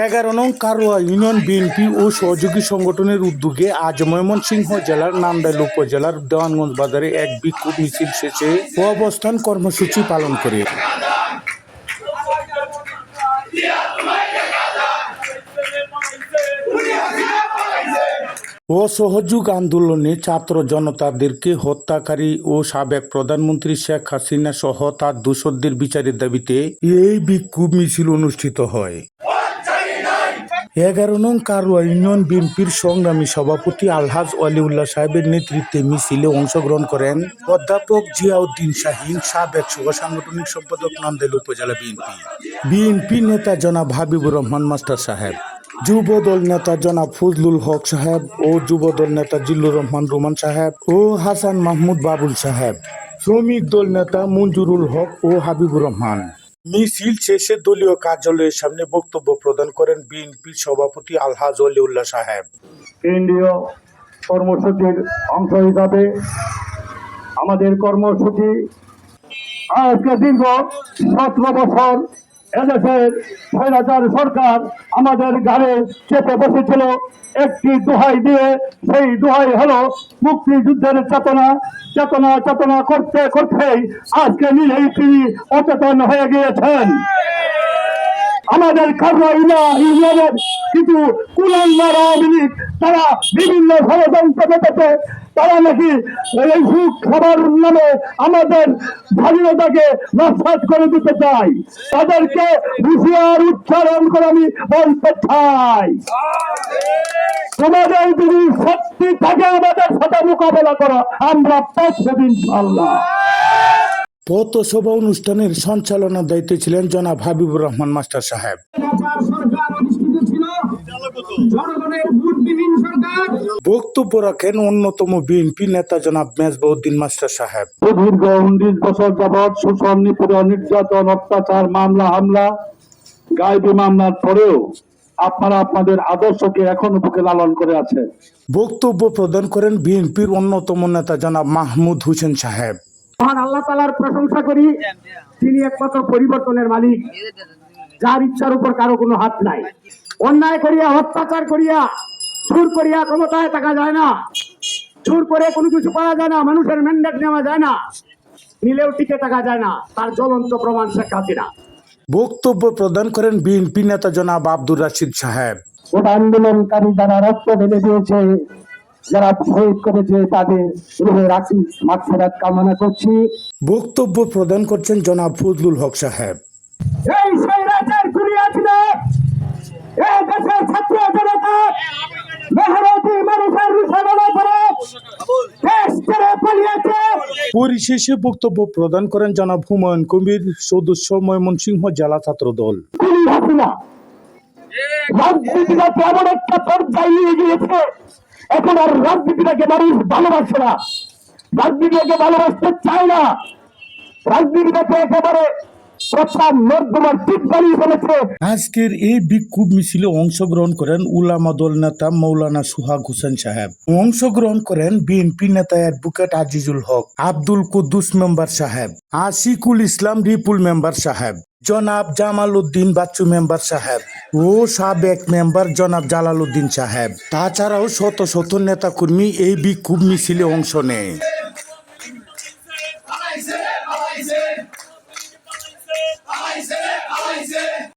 এগারো নং কারোয়া union BNP ও সহযোগী সংগঠনের উদ্যোগে আজ ময়মনসিংহ জেলার নান্দাইল উপজেলার দেওয়ানগঞ্জ বাজারে এক বিক্ষোভ মিছিল শেষে অবস্থান কর্মসূচি পালন করে। অসহযোগ আন্দোলনে ছাত্র জনতাদেরকে হত্যাকারী ও সাবেক প্রধানমন্ত্রী শেখ হাসিনা সহ তার দোষরদের বিচারের দাবিতে এই বিক্ষোভ মিছিল অনুষ্ঠিত হয়। এগারো নং কারুয়া ইউনিয়ন বিএনপির সংগ্রামী সভাপতি আলহাজ অলিউল্লাহ সাহেবের নেতৃত্বে মিছিলে অংশগ্রহণ করেন অধ্যাপক জিয়াউদ্দিন শাহিন সাবেক সহ সাংগঠনিক সম্পাদক নান্দেল উপজেলা বিএনপি। বিএনপি নেতা জনাব হাবিবুর রহমান, মাস্টার সাহেব। যুবদল নেতা জনাব ফজলুল হক সাহেব ও যুবদল নেতা জিল্লুর রহমান রোমান সাহেব ও হাসান মাহমুদ বাবুল সাহেব। শ্রমিক দল নেতা মঞ্জুরুল হক ও হাবিবুর রহমান। মিছিল শেষে দলীয় কার্যালয়ের সামনে বক্তব্য প্রদান করেন বিএনপির সভাপতি আলহাজ অলিউল্লাহ সাহেব। কেন্দ্রীয় কর্মসূচির অংশ হিসাবে আমাদের কর্মসূচি আজকে দীর্ঘ সতেরো বছর এদেশের সরকার আমাদের ঘাড়ে চেপে বসেছিল। একটি দোহাই দিয়ে সেই দোহাই হলো মুক্তিযুদ্ধের চেতনা। চেতনা চেতনা করতে করতেই আজকে নিজেই তিনি অচেতন হয়ে গিয়েছেন। আমাদের ইউনিয়নের তারা বিভিন্ন ষড়যন্ত্র মেতেছে তারা নাকি এই সুখ খাবার নামে আমাদের স্বাধীনতাকে নস্বাত করে দিতে চাই তাদেরকে হুঁশিয়ার উচ্চারণ করে আমি বলতে চাই। তোমাদের যদি সত্যি থাকে আমাদের সাথে মোকাবেলা করো আমরা পাঁচশো দিন ইনশাল্লাহ পথসভা অনুষ্ঠানের সঞ্চালনার দায়িত্বে ছিলেন জনাব হাবিবুর রহমান মাস্টার সাহেব। জনগণের ভোটবিহীন বক্তব্য রাখেন অন্যতম বিএনপি নেতা জনাব মেজবাউদ্দিন মাস্টার সাহেব। দীর্ঘ উনিশ বছর যাবৎ শোষণ নিপীড়ন নির্যাতন অত্যাচার মামলা হামলা গায়েবী মামলার পরেও আপনারা আপনাদের আদর্শকে এখনও বুকে লালন করে আছেন। বক্তব্য প্রদান করেন বিএনপির অন্যতম নেতা জনাব মাহমুদ হোসেন সাহেব। মহান আল্লাহ তালার প্রশংসা করি তিনি একমাত্র পরিবর্তনের মালিক। যার ইচ্ছার উপর কারও কোনো হাত নাই। অন্যায় করিয়া অত্যাচার করিয়া চুর করিয়া ক্ষমতায় থাকা যায় না। চুর করে কোনো কিছু করা যায় না মানুষের ম্যান্ডেট নেওয়া যায় না। নিলেও টিকে থাকা যায় না তার জ্বলন্ত প্রমাণ শেখ হাসিনা। বক্তব্য প্রদান করেন বিএনপি নেতা জনাব আব্দুর রাশিদ সাহেব। ওটা আন্দোলনকারী যারা রক্ত ঢেলে দিয়েছে যারা শহীদ করেছে তাদের রুহে রাখি মাগফিরাত কামনা করছি। বক্তব্য প্রদান করছেন জনাব ফজলুল হক সাহেব। পরিশেষে বক্তব্য প্রদান করেন জনাব হুমায়ুন কবির, সদস্য ময়মনসিংহ জেলা ছাত্র দল। রাজনীতিটাকে এমন একটা পর্যায়ে এখন আর রাজনীতিটাকে মানুষ ভালোবাসে না। রাজনীতিটাকে ভালোবাসতে চায় না। রাজনীতিটাকে একেবারে আজকের এই বিক্ষোভ মিছিলে অংশগ্রহণ করেন উলামা দল নেতা মৌলানা সুহাগ হোসেন সাহেব। অংশগ্রহণ করেন বিএনপি নেতা অ্যাডভোকেট আজিজুল হক, আব্দুল কুদ্দুস মেম্বার সাহেব, আশিকুল ইসলাম রিপুল মেম্বার সাহেব, জনাব জামাল উদ্দিন বাচ্চু মেম্বার সাহেব ও সাবেক মেম্বার জনাব জালাল উদ্দিন সাহেব। তাছাড়াও শত শত নেতাকর্মী এই বিক্ষোভ মিছিলে অংশ নেয়।